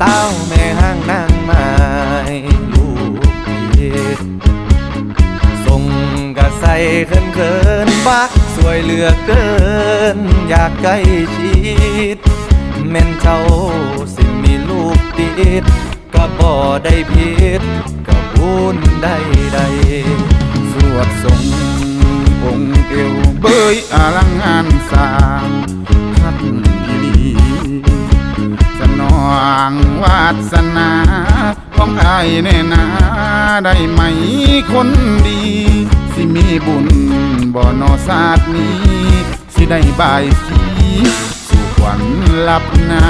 สาแม่ห้างนางไม้ลูกพี่ส่งกระใสเขินเขินๆบักสวยเหลือเกิน อยากใกล้ชิดแม่นเจ้าสิมีลูกติดก็บ่ได้ผิดก็บุญได้ใดสวดทรงองค์เอวเบยอลังงานสา วาสนาของอ้แน่นาได้ไหมคนดี สิมีบุญบ่นอศาสตร์นี้ สิได้บายสีสู่ขวัญลับนา